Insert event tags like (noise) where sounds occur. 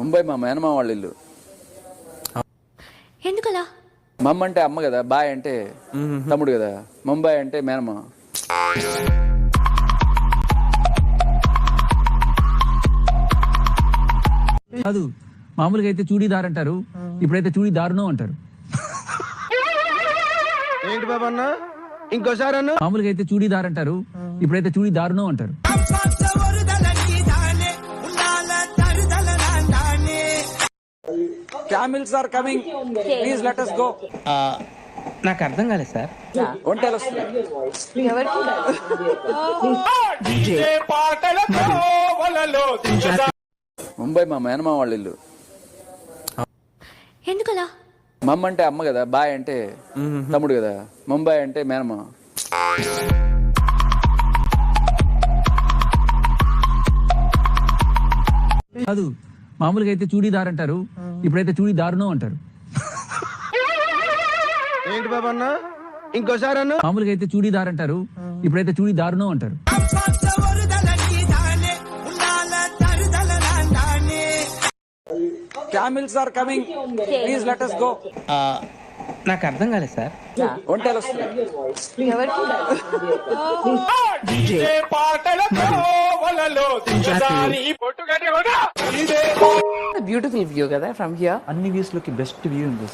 ముంబై మా మేనమా వాళ్ళ ఇల్లు. ఎందుకలా? మమ్మ అంటే అమ్మ కదా బాయ్ అంటే తమ్ముడు కదా ముంబై అంటే మేనమా. కాదు మామూలుగా అయితే చూడీదార్ అంటారు ఇప్పుడైతే చూడీదారును అంటారు. ఏంటి బాబా అన్న? ఇంకోసారి అన్న? మామూలుగా అయితే చూడీదార్ అంటారు ఇప్పుడైతే చూడీదారును అంటారు. Camels are coming please let us go నాకు అర్థం కాలేదు సార్. ఒంటేలు వస్తుంది ముంబై మా మేనమా వాళ్ళ ఇల్లు. ఎందుకలా? మమ్మ అంటే అమ్మ కదా బాయ్ అంటే తమ్ముడు కదా ముంబై అంటే మేనమా కాదు. మామూలుగా అయితే చూడీదార్ అంటారు ఇప్పుడైతే చూడీదారును అంటారు. ఏంటి బాబా అన్న? ఇంకోసారి అన్న. మామూలుగా అయితే చూడీదార్ అంటారు ఇప్పుడైతే చూడీదారును అంటారు. Camels are coming please let us go నాకు అర్థం కాలేదు సార్. ఒంటేలు (laughs) వస్తుంది బ్యూటిఫుల్ వ్యూ కదా ఫ్రమ్ హియర్ అన్ని వ్యూస్లోకి బెస్ట్ వ్యూ ఉంది